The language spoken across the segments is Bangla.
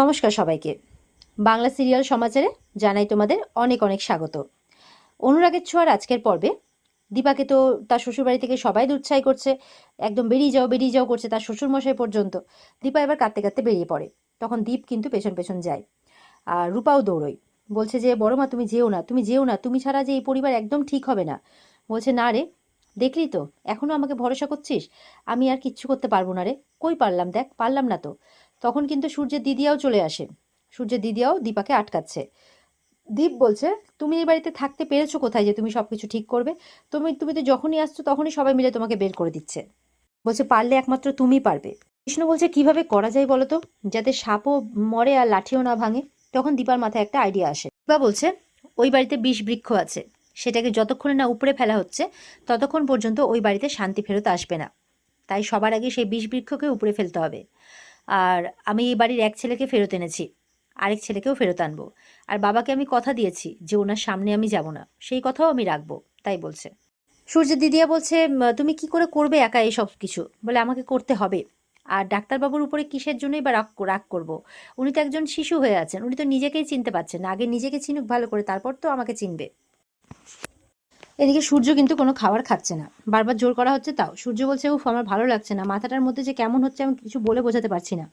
নমস্কার সবাইকে। বাংলা সিরিয়াল সমাচারে জানাই তোমাদের অনেক অনেক স্বাগত। অনুরাগের ছোঁয়ার আজকের পর্বে দীপাকে তো তার শ্বশুরবাড়ি থেকে সবাই দুচ্ছাই করছে, একদম বেরিয়ে যাও বেরিয়ে যাও করছে তার শ্বশুরমশাই পর্যন্ত। দীপা এবার কাঁদতে কাঁদতে বেরিয়ে পড়ে, তখন দীপ কিন্তু পেছন পেছন যায়। আর রূপাও দৌড়ই বলছে যে, বড় মা, তুমি যেও না, তুমি যেও না, তুমি ছাড়া যে এই পরিবার একদম ঠিক হবে না। বলছে, না রে, দেখলি তো, এখনও আমাকে ভরসা করছিস? আমি আর কিচ্ছু করতে পারব না রে, কই পারলাম, দেখ, পারলাম না তো। তখন কিন্তু সূর্যের দিদিয়াও চলে আসে। সূর্যের দিদিয়াও দীপাকে আটকাচ্ছে। দীপ বলছে, তুমি এই বাড়িতে থাকতে পেরেছ কোথায় যে তুমি সব কিছু ঠিক করবে? তুমি তুমি তো যখনই আসছো তখনই সবাই মিলে তোমাকে বের করে দিচ্ছে। বলছে, পারলে একমাত্র তুমি পারবে। কৃষ্ণ বলছে কীভাবে করা যায় বলো তো? যাতে সাপও মরে আর লাঠিও না ভাঙে। তখন দীপার মাথায় একটা আইডিয়া আসে। দীপা বলছে, ওই বাড়িতে বিষ বৃক্ষ আছে। সেটাকে যতক্ষণে না উপরে ফেলা হচ্ছে, ততক্ষণ পর্যন্ত ওই বাড়িতে শান্তি ফেরত আসবে না। তাই সবার আগে সেই বিষ বৃক্ষকে উপরে ফেলতে হবে। আর আমি এই বাড়ির এক ছেলেকে ফেরত এনেছি। আরেক ছেলেকেও ফেরত আনব। আর বাবাকে আমি কথা দিয়েছি যে ওনার সামনে আমি যাব না। সেই কথাও আমি রাখব, তাই বলছে। সূর্য দিদিয়া বলছে তুমি কি করে করবে একা এই সব কিছু? বলে, আমাকে করতে হবে। আর ডাক্তারবাবুর উপরে কিসের জন্যই বা রাগ রাগ করব? উনি তো একজন শিশু হয়ে আছেন। উনি তো নিজেকেই চিনতে পারছেন আগে নিজেকে চিনুক ভালো করে, তারপর তো আমাকে চিনবে। এদিকে সূর্য কিন্তু কোনো খাবার খাচ্ছে না। বারবার জোর করা হচ্ছে তাও। সূর্য বলছে, উফ, আমার ভালো লাগছে না। মাথাটার মধ্যে যে কেমন হচ্ছে আমি কিছু বলে বোঝাতে পারছি না।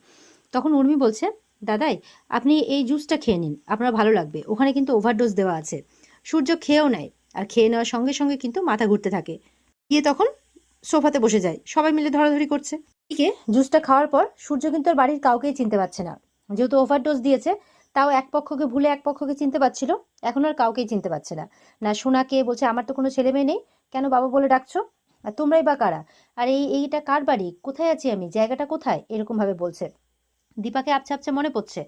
তখন উর্মি বলছে, দাদাই, আপনি এই জুসটা খেয়ে নিন। আপনার ভালো লাগবে। ওখানে কিন্তু ওভারডোজ দেওয়া আছে। সূর্য খেয়েও নেয় আর খেয়ে নেওয়ার সঙ্গে সঙ্গে কিন্তু মাথা ঘুরতে থাকে। গিয়ে তখন সোফাতে বসে যায়। সবাই মিলে ধরাধরি করছে। এদিকে জুসটা খাওয়ার পর সূর্য কিন্তু আর বাড়ির কাউকেই চিনতে পারছে না। যেহেতু ওভারডোজ দিয়েছে তাও এক পক্ষকে ভুলে এক পক্ষকে চিনতে পারছিল, এখন আর কাউকেই চিনতে পারছে না। না সোনাকে বলছে, আমার তো কোনো ছেলে মেয়ে নেই, কেন বাবা বলে ডাকছো? আর তোমরাই বা কারা? আর এই, এইটা কার বাড়ি? কোথায় আছি আমি? জায়গাটা কোথায়? এরকম ভাবে বলছে। দীপাকে আবছা আবছা মনে পড়ছে,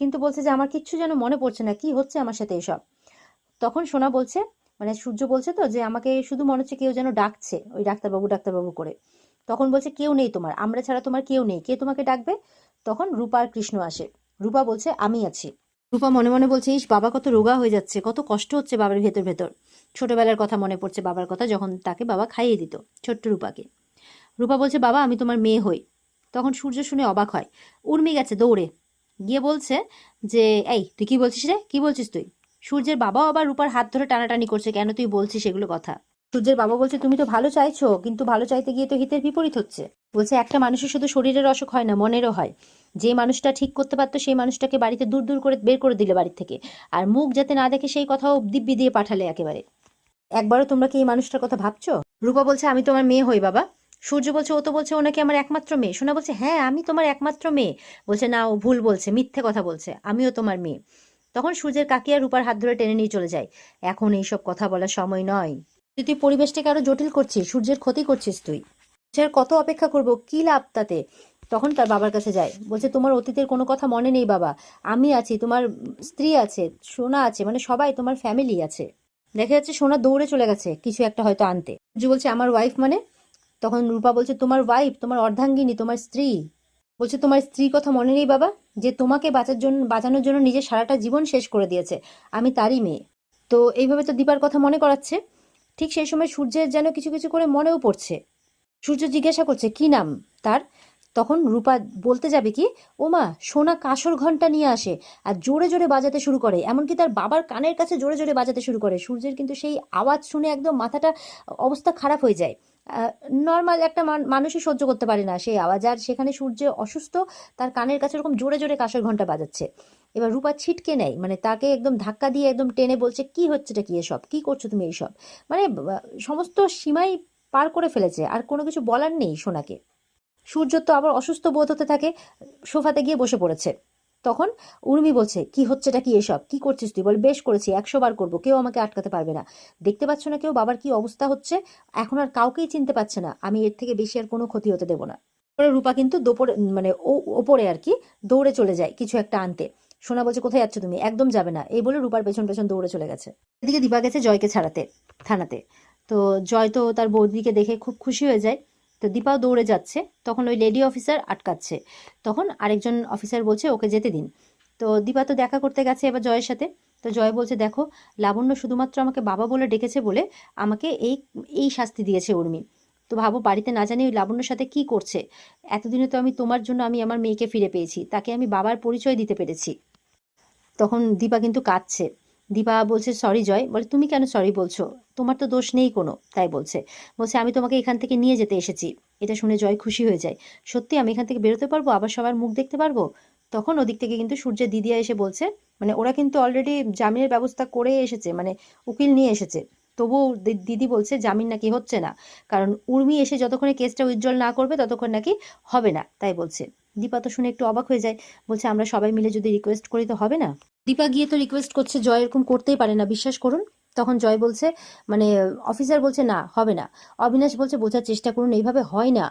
কিন্তু বলছে যে, আমার কিচ্ছু যেন মনে পড়ছে না, কি হচ্ছে আমার সাথে এসব? তখন সোনা বলছে মানে সূর্য বলছে তো যে, আমাকে শুধু মনে হচ্ছে কেউ যেন ডাকছে, ওই ডাক্তারবাবু ডাক্তারবাবু করে। তখন বলছে, কেউ নেই তোমার, আমরা ছাড়া তোমার কেউ নেই, কে তোমাকে ডাকবে? তখন রূপা আর কৃষ্ণ আসে। রূপা বলছে, আমি আছি। রূপা মনে মনে বলছে, ইস, বাবা কত রোগা হয়ে যাচ্ছে, কত কষ্ট হচ্ছে বাবার ভেতর ভেতর। ছোটবেলার কথা মনে পড়ছে বাবার কথা যখন তাকে বাবা খাইয়ে দিত, ছোট্ট রূপাকে। রূপা বলছে, বাবা, আমি তোমার মেয়ে হই। তখন সূর্য শুনে অবাক হয়, উর্মি গেছে দৌড়ে। গিয়ে বলছে যে, এই, তুই কি বলছিস রে? কি বলছিস তুই? সূর্যের বাবাও আবার রূপার হাত ধরে টানাটানি করছে, কেন তুই বলছিস এগুলো কথা? সূর্যের বাবা বলছে, তুমি তো ভালো চাইছো, কিন্তু ভালো চাইতে গিয়ে তো হিতের বিপরীত হচ্ছে। বলছে, একটা মানুষের শুধু শরীরের অসুখ হয় না, মনেরও হয়। যে মানুষটা ঠিক করতে পারতো, সেই মানুষটাকে বাড়িতে দূর দূর করে বের করে দিলে বাড়ি থেকে। আর মুখ যাতে না দেখে সেই কথাও দিব্যি দিয়ে পাঠালে একেবারে। একবারও তোমরা কি এই মানুষটার কথা ভাবছ? রূপা বলছে, আমি তোমার মেয়ে হই, বাবা। সূর্য বলছে, ও তো বলছে ও নাকি আমার একমাত্র মেয়ে। সোনা বলছে হ্যাঁ আমি তোমার একমাত্র মেয়ে। বলছে, না, ও ভুল বলছে, মিথ্যে কথা বলছে। আমিও তোমার মেয়ে। তখন সূর্যের কাকি আর রূপার হাত ধরে টেনে নিয়ে চলে যায়। এখন এইসব কথা বলার সময় নয়। তুই তুই পরিবেশটাকে আরও জটিল করছিস, সূর্যের ক্ষতি করছিস তুই। সে কত অপেক্ষা করব, কি লাভ তাতে? তখন তার বাবার কাছে যায় বলছে, তোমার অতীতের কোনো কথা মনে নেই বাবা। আমি আছি, তোমার স্ত্রী আছে, সোনা আছে মানে সবাই তোমার ফ্যামিলি আছে। দেখা যাচ্ছে সোনা দৌড়ে চলে গেছে কিছু একটা হয়তো আনতে। সূর্য বলছে, আমার ওয়াইফ মানে? তখন রূপা বলছে, তোমার ওয়াইফ তোমার অর্ধাঙ্গিনী, তোমার স্ত্রী। বলছে, তোমার স্ত্রী কথা মনে নেই বাবা, যে তোমাকে বাঁচার জন্য, বাঁচানোর জন্য নিজের সারাটা জীবন শেষ করে দিয়েছে। আমি তারই মেয়ে। তো এইভাবে তো দীপার কথা মনে করাচ্ছে। ঠিক সেই সময় সূর্যের যেন কিছু কিছু করে মনেও পড়ছে। সূর্য জিজ্ঞাসা করছে, কি নাম তার? তখন রূপা বলতে যাবে কি, ওমা, সোনা কাসর ঘণ্টা নিয়ে আসে আর জোরে জোরে বাজাতে শুরু করে। এমনকি তার বাবার কানের কাছে জোরে জোরে বাজাতে শুরু করে। সূর্যের কিন্তু সেই আওয়াজ শুনে একদম মাথাটা অবস্থা খারাপ হয়ে যায়। নর্মাল একটা মান- মানুষই সহ্য করতে পারে না সেই আওয়াজ। আর সেখানে সূর্য অসুস্থ, তার কানের কাছে ওরকম জোরে জোরে কাসর ঘণ্টা বাজাচ্ছে। এবার রূপা ছিটকে নেয় মানে তাকে একদম ধাক্কা দিয়ে একদম টেনে বলছে, কি হচ্ছেটা কি এসব? কি করছ তুমি এইসব? মানে সমস্ত সীমাই পার করে ফেলেছে। আর কোনো কিছু বলার নেই সোনাকে। সূর্য তো আবার অসুস্থ বোধ হতে থাকে, সোফাতে গিয়ে বসে পড়েছে। তখন উর্মি বলছে, কি হচ্ছেটা কি এসব? কি করছিস তুই? বল, বেশ করেছি একশো বার করব, কেউ আমাকে আটকাতে পারবে না। দেখতে পাচ্ছ না কেউ? বাবার কি অবস্থা হচ্ছে? এখন আর কাউকেই চিনতে পারছে না। আমি এর থেকে বেশি আর কোনো ক্ষতি হতে দেবো না। রূপা কিন্তু দোপরে মানে ও, ওপরে আর কি, দৌড়ে চলে যায় কিছু একটা আনতে। সোনা বলছে, কোথায় যাচ্ছ তুমি? একদম যাবে না। এই বলে রূপার পেছন পেছন দৌড়ে চলে গেছে। এদিকে দীপা গেছে জয়কে ছাড়াতে, থানাতে। তো জয় তো তার বৌদিকে দেখে খুব খুশি হয়ে যায়। তো দীপাও দৌড়ে যাচ্ছে। তখন ওই লেডি অফিসার আটকাচ্ছে। তখন আরেকজন অফিসার বলছে, ওকে যেতে দিন। তো দীপা তো দেখা করতে গেছে এবার জয়ের সাথে। তো জয় বলছে, দেখো, লাবণ্য শুধুমাত্র আমাকে বাবা বলে ডেকেছে বলে আমাকে এই এই শাস্তি দিয়েছে উর্মি। তো ভাবো বাড়িতে না জানি ওই লাবণ্যর সাথে কি করছে। এতদিনে তো আমি তোমার জন্য আমি আমার মেয়েকে ফিরে পেয়েছি। তাকে আমি বাবার পরিচয় দিতে পেরেছি। তখন দীপা কিন্তু কাঁদছে। দীপা বলছে সরি জয়। বলে, তুমি কেন সরি বলছো? তোমার তো দোষ নেই কোনো। তাই বলছে। বলছে, আমি তোমাকে এখান থেকে নিয়ে যেতে এসেছি। এটা শুনে জয় খুশি হয়ে যায়। সত্যি আমি এখান থেকে বেরোতে পারব? আবার সবার মুখ দেখতে পারব? তখন ওদিক থেকে কিন্তু সূর্যের দিদিয়া এসে বলছে মানে ওরা কিন্তু অলরেডি জামিনের ব্যবস্থা করে এসেছে মানে উকিল নিয়ে এসেছে। তবুও দিদি বলছে, জামিন নাকি হচ্ছে না। কারণ উর্মি এসে যতক্ষণে কেসটা উজ্জ্বল না করবে, ততক্ষণ নাকি হবে না। তাই বলছে। দীপা তো শুনে একটু অবাক হয়ে যায়। বলছে, আমরা সবাই মিলে যদি রিকোয়েস্ট করি তো হবে না? দীপা গিয়ে তো রিকোয়েস্ট করছে, জয় এরকম করতেই পারে না, বিশ্বাস করুন। তখন জয় বলছে মানে অফিসার বলছে, না, হবে না। অবিনাশ বলছে, বোঝার চেষ্টা করুন, এইভাবে হয় না।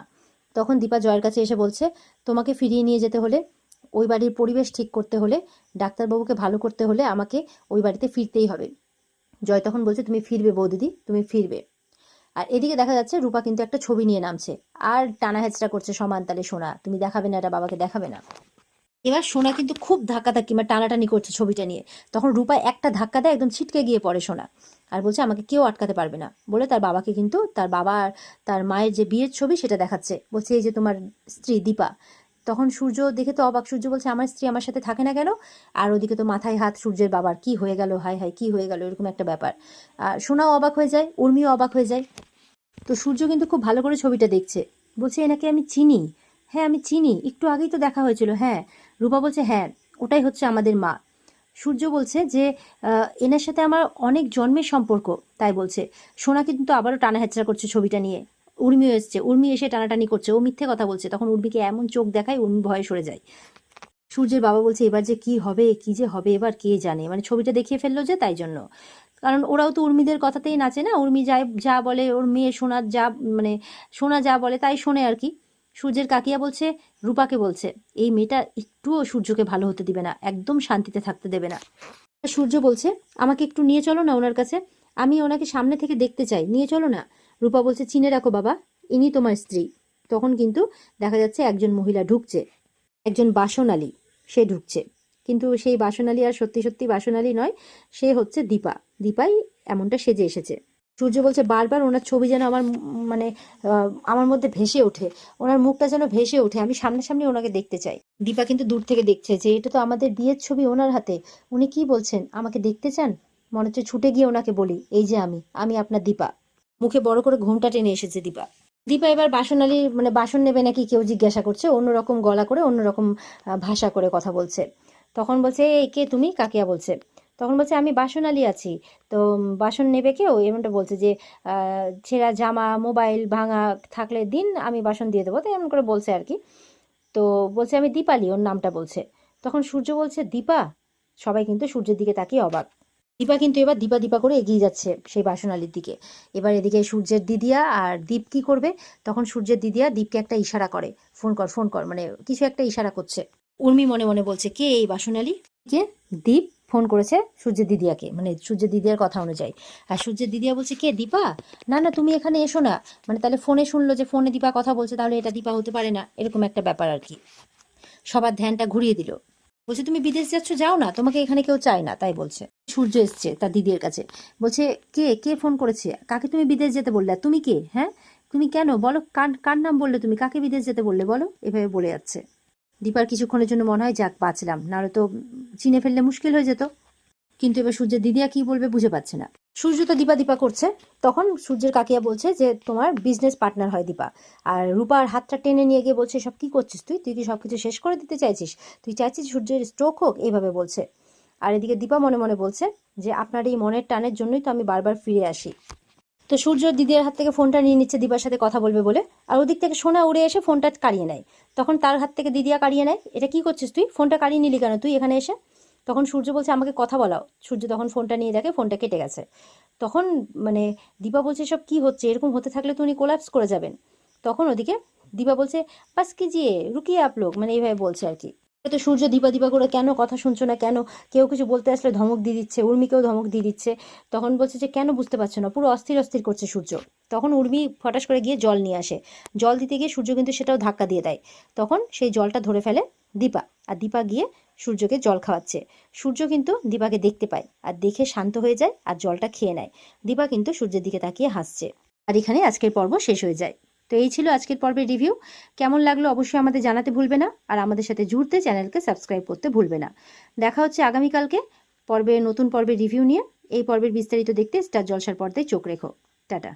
তখন দীপা জয়ের কাছে এসে বলছে, তোমাকে ফিরিয়ে নিয়ে যেতে হলে, ওই বাড়ির পরিবেশ ঠিক করতে হলে, ডাক্তারবাবুকে ভালো করতে হলে আমাকে ওই বাড়িতে ফিরতেই হবে। জয় তখন বলছে, তুমি ফিরবে বৌদিদি, তুমি ফিরবে। আর এদিকে দেখা যাচ্ছে, রূপা কিন্তু একটা ছবি নিয়ে নামছে। আর টানা হেঁচড়া করছে সমান তালে সোনা, তুমি দেখাবে না, এটা বাবাকে দেখাবে না। এবার সোনা কিন্তু খুব ধাক্কাধাক্কি মানে টানাটানি করছে ছবিটা নিয়ে। তখন রূপা একটা ধাক্কা দেয়, একদম ছিটকে গিয়ে পড়ে সোনা। আর বলছে, আমাকে কেউ আটকাতে পারবে না। বলে তার বাবাকে কিন্তু তার বাবা আর তার মায়ের যে বিয়ের ছবি সেটা দেখাচ্ছে। বলছে, এই যে তোমার স্ত্রী দীপা। তখন সূর্য দেখে তো অবাক, সূর্য বলছে, আমার স্ত্রী আমার সাথে থাকে না কেন? আর ওদিকে তো মাথায় হাত, সূর্যের বাবার কি হয়ে গেল হাই হাই কি হয়ে গেল, এরকম একটা ব্যাপার। আর সোনাও অবাক হয়ে যায়, উর্মিও অবাক হয়ে যায়। তো সূর্য কিন্তু খুব ভালো করে ছবিটা দেখছে। বলছে, এনাকে আমি চিনি। হ্যাঁ আমি চিনি। একটু আগেই তো দেখা হয়েছিল হ্যাঁ। রূপা বলছে হ্যাঁ ওটাই হচ্ছে আমাদের মা। সূর্য বলছে যে এনার সাথে আমার অনেক জন্মের সম্পর্ক। তাই বলছে। সোনা কিন্তু আবারও টানা হেঁচড়া করছে ছবিটা নিয়ে। উর্মিও এসছে। উর্মি এসে টানাটানি করছে। ও মিথ্যে কথা বলছে। তখন উর্মিকে এমন চোখ দেখায় উর্মি ভয়ে সরে যায়। সূর্যের বাবা বলছে, এবার যে কি হবে, কি যে হবে, এবার কে জানে? মানে ছবিটা দেখিয়ে ফেলল যে তাই জন্য। কারণ ওরাও তো উর্মিদের কথাতেই নাচে না? উর্মি যা যা বলে, ওর মেয়ে সোনা যা মানে সোনা যা বলে তাই শোনে আর কি। সূর্যের কাকিয়া বলছে, রূপাকে বলছে, এই মেয়েটা একটুও সূর্যকে ভালো হতে দিবে না, একদম শান্তিতে থাকতে দেবে না। সূর্য বলছে, আমাকে একটু নিয়ে চলো না ওনার কাছে, আমি ওনাকে সামনে থেকে দেখতে চাই, নিয়ে চলো না। রূপা বলছে, চিনে রাখো বাবা, ইনি তোমার স্ত্রী। তখন কিন্তু দেখা যাচ্ছে একজন মহিলা ঢুকছে, একজন বাসনালী, সে ঢুকছে। কিন্তু সেই বাসনালী আর সত্যি সত্যি বাসনালী নয়, সে হচ্ছে দীপা। দীপাই এমনটা সেজে এসেছে। সূর্য বলছে, বারবার ওনার ছবি যেন আমার মানে আমার মধ্যে ভেসে ওঠে। ওনার মুখটা যেন ভেসে ওঠে। আমি সামনাসামনি ওনাকে দেখতে চাই। দীপা কিন্তু দূর থেকে দেখছে যে, এটা তো আমাদের বিয়ের ছবি ওনার হাতে। উনি কি বলছেন? আমাকে দেখতে চান? মনে হচ্ছে ছুটে গিয়ে ওনাকে বলি, এই যে আমি আমি আপনার দীপা। মুখে বড় করে ঘুমটা টেনে এসেছে দীপা। দীপা এবার বাসনালী মানে বাসন নেবে নাকি কেউ জিজ্ঞাসা করছে, অন্যরকম গলা করে, অন্যরকম ভাষা করে কথা বলছে। তখন বলছে, এই কে তুমি? কাকিয়া বলছে। তখন বলছে, আমি বাসনালী আছি। তো বাসন নেবে কেউ? এমনটা বলছে যে ছেঁড়া জামা, মোবাইল ভাঙা থাকলে দিন, আমি বাসন দিয়ে দেবো। তো এমন করে বলছে আর কি। তো বলছে, আমি দীপালি, ওর নামটা বলছে। তখন সূর্য বলছে, দীপা? সবাই কিন্তু সূর্যের দিকে তাকিয়ে অবাক। দীপা কিন্তু এবার দীপা দীপা করে এগিয়ে যাচ্ছে সেই বাসনালীর দিকে। এবার এদিকে সূর্যের দিদিয়া আর দীপ কি করবে? তখন সূর্যের দিদিয়া দীপকে একটা ইশারা করে, ফোন কর ফোন কর। মানে কিছু একটা ইশারা করছে। উর্মি মনে মনে বলছে, কে এই বাসনালী কে দীপ ফোন করেছে সূর্যের দিদিয়াকে মানে সূর্যের দিদিয়ার কথা অনুযায়ী। আর সূর্যের দিদিয়া বলছে, কে, দীপা? না না, তুমি এখানে এসো না। মানে তাহলে ফোনে শুনলো যে ফোনে দীপা কথা বলছে, তাহলে এটা দীপা হতে পারে না, এরকম একটা ব্যাপার আর কি। সবার ধ্যানটা ঘুরিয়ে দিল। বলছে, তুমি বিদেশ যাচ্ছ? যাও না, তোমাকে এখানে কেউ চায় না। তাই বলছে। সূর্য এসছে তার দিদির কাছে। বলছে, কে কে ফোন করেছে? কাকে তুমি বিদেশ যেতে বললে? তুমি কে? হ্যাঁ? তুমি কেন? বলো, কার কার নাম বললে তুমি? কাকে বিদেশ যেতে বললে? বলো? এভাবে বলে যাচ্ছে। দীপার কিছুক্ষণের জন্য মনে হয়, যাক, বাঁচলাম। নাহলে তো চিনে ফেললে মুশকিল হয়ে যেত। কিন্তু এবার সূর্যের দিদিয়া কি বলবে বুঝে পাচ্ছে না। সূর্য তো দীপা দীপা করছে। তখন সূর্যের কাকিয়া বলছে যে, তোমার বিজনেস পার্টনার হয় দীপা। আর রূপার হাতটা টেনে নিয়ে গিয়ে বলছে, সব কি করছিস তুই? তুই কি সবকিছু শেষ করে দিতে চাইছিস? তুই চাইছিস সূর্যের স্ট্রোক হোক? এইভাবে বলছে। আর এদিকে দীপা মনে মনে বলছে যে, আপনার এই মনের টানের জন্যই তো আমি বারবার ফিরে আসি। তো সূর্য দিদির হাত থেকে ফোনটা নিয়ে নিচ্ছে, দীপার সাথে কথা বলবে বলে। আর ওদিক থেকে সোনা উড়ে এসে ফোনটা কাড়িয়ে নেয়। তখন তার হাত থেকে দিদিয়া কাড়িয়ে নেয়। এটা কি করছিস তুই? ফোনটা কাড়িয়ে নিলি কেন? তুই এখানে এসে? তখন সূর্য বলছে, আমাকে কথা বলাও। সূর্য তখন ফোনটা নিয়ে দেখে, ফোনটা কেটে গেছে। তখন মানে দীপা বলছে সব কি হচ্ছে? এরকম হতে থাকলে তো উনি কোলাপস করে যাবেন। তখন ওদিকে দীপা বলছে বাস কিজিয়ে রুকিয়ে আপলোক মানে এইভাবে বলছে আর কি। তো সূর্য দীপা দীপা করে কেন কথা শুনছো না কেন? কেউ কিছু বলতে আসলে ধমক দিয়ে দিচ্ছে, উর্মিকেও ধমক দিয়ে দিচ্ছে। তখন বলছে যে, কেন বুঝতে পারছ না? পুরো অস্থির অস্থির করছে সূর্য। তখন উর্মি ফটাস করে গিয়ে জল নিয়ে আসে। জল দিতে গিয়ে সূর্য কিন্তু সেটাও ধাক্কা দিয়ে দেয়। তখন সেই জলটা ধরে ফেলে দীপা। আর দীপা গিয়ে সূর্যকে জল খাওয়াচ্ছে। সূর্য কিন্তু দীপাকে দেখতে পায় আর দেখে শান্ত হয়ে যায় আর জলটা খেয়ে নেয়। দীপা কিন্তু সূর্যের দিকে তাকিয়ে হাসছে। আর এখানে আজকের পর্ব শেষ হয়ে যায়। তো এই ছিল আজকের পর্বের রিভিউ কেমন লাগল অবশ্যই আমাদের জানাতে ভুলবে না, আর আমাদের সাথে জুড়তে চ্যানেলকে সাবস্ক্রাইব করতে ভুলবে না। দেখা হচ্ছে আগামীকালকে পর্বে নতুন পর্বের রিভিউ নিয়ে। এই পর্বের বিস্তারিত দেখতে স্টার জলসার পর্দায় চোখ রেখো। টাটা।